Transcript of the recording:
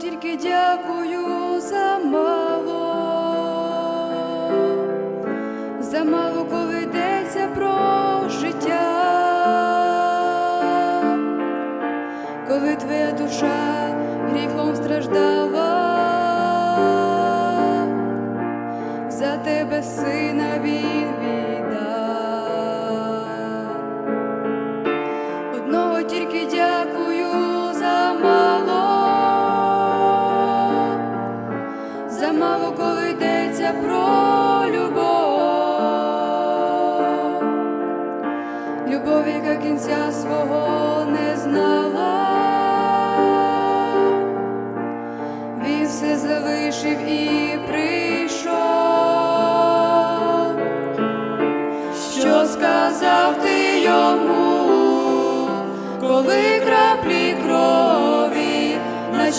тільки дякую за мало, за мало, коли йдеться про життя, коли твоя душа гріхом страждала, за тебе сина він віддав. Одного тільки дякую мало, коли йдеться про любов, любов, яка кінця свого не знала, він все залишив і прийшов. Що сказав ти йому, коли краплі